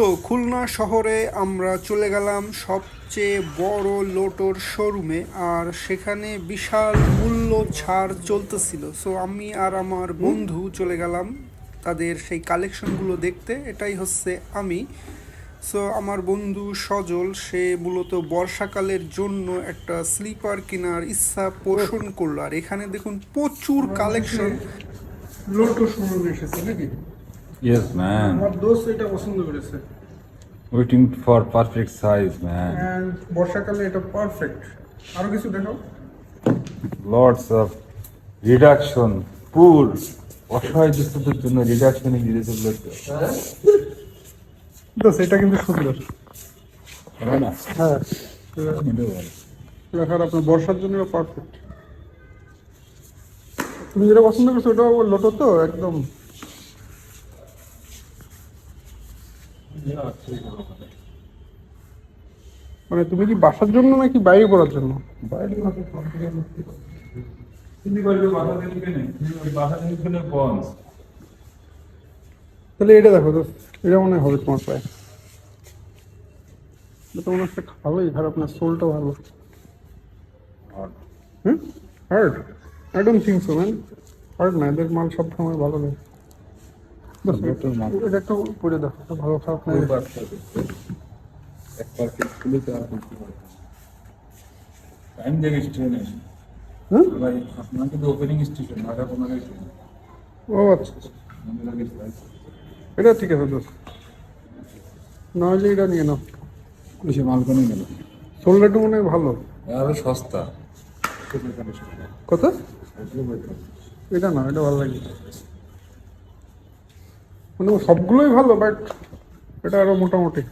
তো খুলনা শহরে আমরা চলে গেলাম সবচেয়ে বড় লোটোর শোরুমে, আর সেখানে বিশাল মূল্য ছাড় চলতেছিল। সো আমি আর আমার বন্ধু চলে গেলাম তাদের সেই কালেকশনগুলো দেখতে, এটাই হচ্ছে আমি। সো আমার বন্ধু সজল, সে মূলত বর্ষাকালের জন্য একটা স্লিপার কেনার ইচ্ছা পোষণ করল। আর এখানে দেখুন প্রচুর কালেকশন। লোটো শোরুমে এসেছে নাকি? Yes, man. আমার দোস্ত এটা পছন্দ করেছে। Waiting for perfect size, man. And বর্ষাকালে এটা পারফেক্ট আরও কিছু দেখাও। Lots of reduction, poor. অসহায় দুস্থদের জন্য রিডাকশন দিয়েছে বলেছে দোস্ত এটা কিন্তু সুন্দর। না? হ্যাঁ। দেখার আপনার বর্ষার জন্য পারফেক্ট তুমি যেটা পছন্দ করছ ওটা লোটো তো একদম। মানে তুমি কি বাসার জন্য নাকি বাইরে পড়ার জন্য? বাইরে তাহলে এটা দেখো দোস্ত এটা মনে হবে তোমার পায়ে। তো মনে হচ্ছে ভালোই খারাপ না সোলটা ভালো। হুম? Hard I don't think so man hard না এদের মাল সব সময় ভালো মাল। এটা একটু পরে দেখো ভালো খারাপ না। একবার কেস খুলে তো আর করতে পারে টাইম দেখে স্টেশন এসে। ভাই আপনাকে তো ওপেনিং স্টেশন ও আচ্ছা। এটা ঠিক আছে দোস্ত। নাহলে এটা নিয়ে নাও। এসে মাল কোনে গেল সোলটা একটু মনে হয় ভালো। আরও সস্তা। কত? এটা না এটা ভালো লাগে। মানে সবগুলোই ভালো বাট এটা আরও মোটামুটি।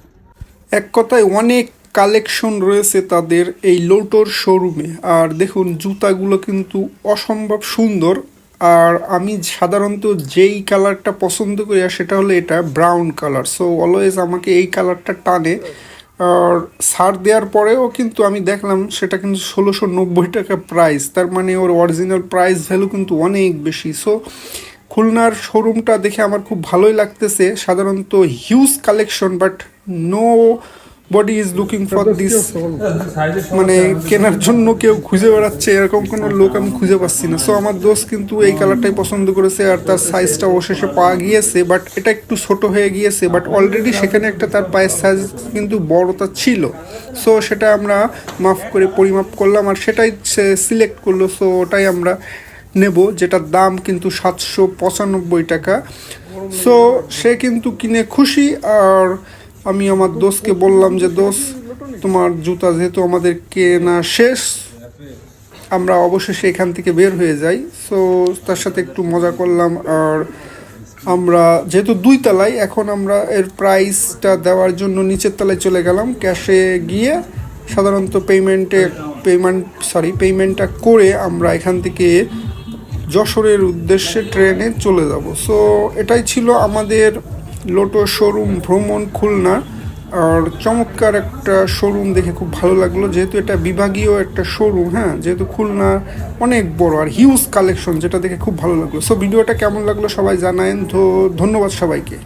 এক কথায় অনেক কালেকশন রয়েছে তাদের এই লোটোর শোরুমে। আর দেখুন, জুতাগুলো কিন্তু অসম্ভব সুন্দর। আর আমি সাধারণত যেই কালারটা পছন্দ করি, আর সেটা হলো এটা ব্রাউন কালার সো অলওয়েজ আমাকে এই কালারটা টানে। আর ছাড় দেওয়ার পরেও কিন্তু আমি দেখলাম সেটা কিন্তু ষোলোশো নব্বই টাকা প্রাইস তার মানে ওর অরিজিনাল প্রাইস ভ্যালু কিন্তু অনেক বেশি। সো খুলনার শোরুমটা দেখে আমার খুব ভালোই লাগতেছে। সাধারণত huge collection but nobody is looking for this মানে কেনার জন্য কেউ খুঁজে বেড়াচ্ছে এরকম কোনো লোক আমি খুঁজে পাচ্ছি না। সো আমার দোস্ত কিন্তু এই কালারটাই পছন্দ করেছে আর তার সাইজটা অবশেষে পাওয়া গিয়েছে বাট এটা একটু ছোট হয়ে গিয়েছে বাট অলরেডি সেখানে একটা তার পায়ের সাইজ কিন্তু বড়টা ছিল। সো সেটা আমরা মাফ করে পরিমাপ করলাম আর সেটাই সে সিলেক্ট করল সো ওটাই আমরা নেব, যেটার দাম কিন্তু সাতশো পঁচানব্বই টাকা। সো সে কিন্তু কিনে খুশি, আর আমি আমার দোষকে বললাম যে, দোষ, তোমার জুতা যেহেতু আমাদের কেনা শেষ, আমরা অবশেষে এখান থেকে বের হয়ে যাই। সো তার সাথে একটু মজা করলাম, আর আমরা যেহেতু দুই তলায়, এখন আমরা এর প্রাইসটা দেওয়ার জন্য নিচের তলায় চলে গেলাম। ক্যাশে গিয়ে সাধারণত পেমেন্টে পেমেন্ট সরি পেমেন্টটা করে আমরা এখান থেকে যশোরের উদ্দেশ্যে ট্রেনে চলে যাব। সো এটাই ছিল আমাদের লোটো শোরুম ভ্রমণ খুলনা। আর চমৎকার একটা শোরুম দেখে খুব ভালো লাগল। যেহেতু এটা বিভাগীয় একটা শোরুম হ্যাঁ? যেহেতু খুলনা অনেক বড় আর হিউজ কালেকশন যেটা দেখে খুব ভালো লাগল। সো ভিডিওটা কেমন লাগল সবাই জানায়েন। তো ধন্যবাদ সবাইকে।